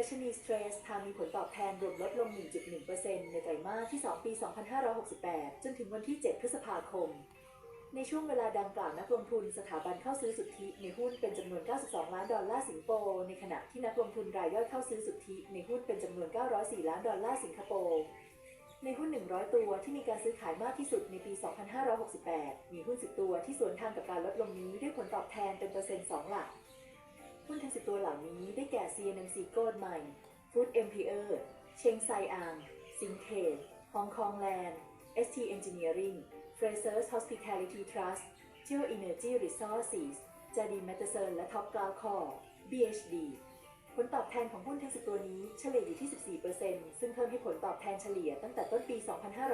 ดัชนีสเตรสทางมีผลตอบแทนรวมลดลง 1.1%ในไตรมาสที่ 2 ปี 2568 จนถึงวันที่ 7 พฤษภาคม ในช่วงเวลาดังกล่าวนักลงทุนสถาบันเข้าซื้อสุทธิในหุ้นเป็นจำนวน 92 ล้านดอลลาร์สิงคโปร์ในขณะที่นักลงทุนรายย่อยเข้าซื้อสุทธิในหุ้นเป็นจำนวน 904 ล้านดอลลาร์สิงคโปร์ในหุ้น 100 ตัวที่มีการซื้อขายมากที่สุดในปี 2568 มีหุ้น 10 ตัวที่สวนทางกับการลดลงนี้ด้วยผลตอบแทนเป็นเปอร์เซ็นต์ 2 หลัก หุ้นทั้ง10ตัวเหล่านี้ได้แก่ CNMC Gold Mine Food M.P.E. เชงไซอางซิงเทดฮองกงแลนด์ ST Engineering Frasers Hospitality Trust Geo Energy Resources จาดีแมตเตอร์และ Top g l o u c o r BHD ผลตอบแทนของหุ้นทั้ง10ตัวนี้เฉลี่ยอยู่ที่ 14%ซึ่งเพิ่มให้ผลตอบแทนเฉลี่ยตั้งแต่ต้นปี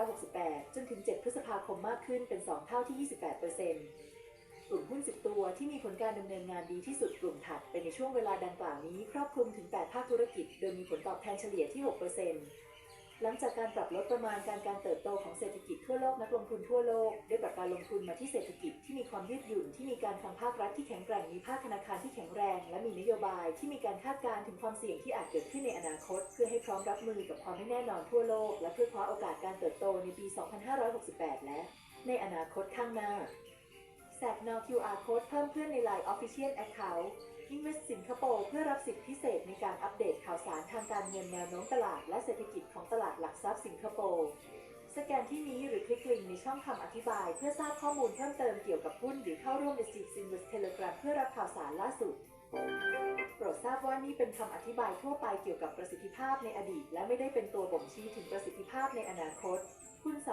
2568 จนถึง 7 พฤษภาคมมากขึ้นเป็น 2 เท่าที่ 28% กลุ่มหุ้น 10 ตัวที่มีผลการดำเนินงานดีที่สุดกลุ่มถัดไปในช่วงเวลาดังกล่าวนี้ครอบคลุมถึง 8 ภาคธุรกิจ โดยมีผลตอบแทนเฉลี่ยที่ 6%หลังจากการปรับลดประมาณการการเติบโตของเศรษฐกิจทั่วโลกนักลงทุนทั่วโลก ได้ปรับการลงทุนมาที่เศรษฐกิจที่มีความยืดหยุ่นที่มีการฟังภาครัฐที่แข็งแกร่งมีภาคธนาคารที่แข็งแรง และมีนโยบายที่มีการคาดการณ์ถึงความเสี่ยงที่อาจเกิดขึ้นในอนาคต เพื่อให้พร้อมรับมือกับความไม่แน่นอนทั่วโลก และเพื่อคว้าโอกาสการเติบโตในปี 2568 และ ในอนาคตข้างหน้า แสกนอ QR Code เพิ่มเพื่อนใน Line Official Account Invest สิงคโปร์เพื่อรับสิทธิพิเศษในการอัปเดตข่าวสารทางการเงินแนวโน้มตลาดและเศรษฐกิจของตลาดหลักทรัพย์สิงคโปร์สแกนที่นี้หรือคลิกลิงก์ในช่องคำอธิบาย เพื่อทราบข้อมูลเพิ่มเติมเกี่ยวกับหุ้นหรือเข้าร่วม s g Invest Telegram เพื่อรับข่าวสารล่าสุด โปรดทราบว่านี่เป็นคำอธิบายทั่วไปเกี่ยวกับประสิทธิภาพในอดีต และไม่ได้เป็นตัวบ่งชี้ถึงประสิทธิภาพในอนาคต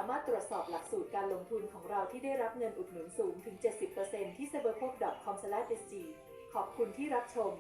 ามารถตรวจสอบหลักสูตรการลงทุนของเราที่ได้รับเงินอุดหนุนสูงถึง 70%ที่ cyberpop.com/sg ขอบคุณที่รับชม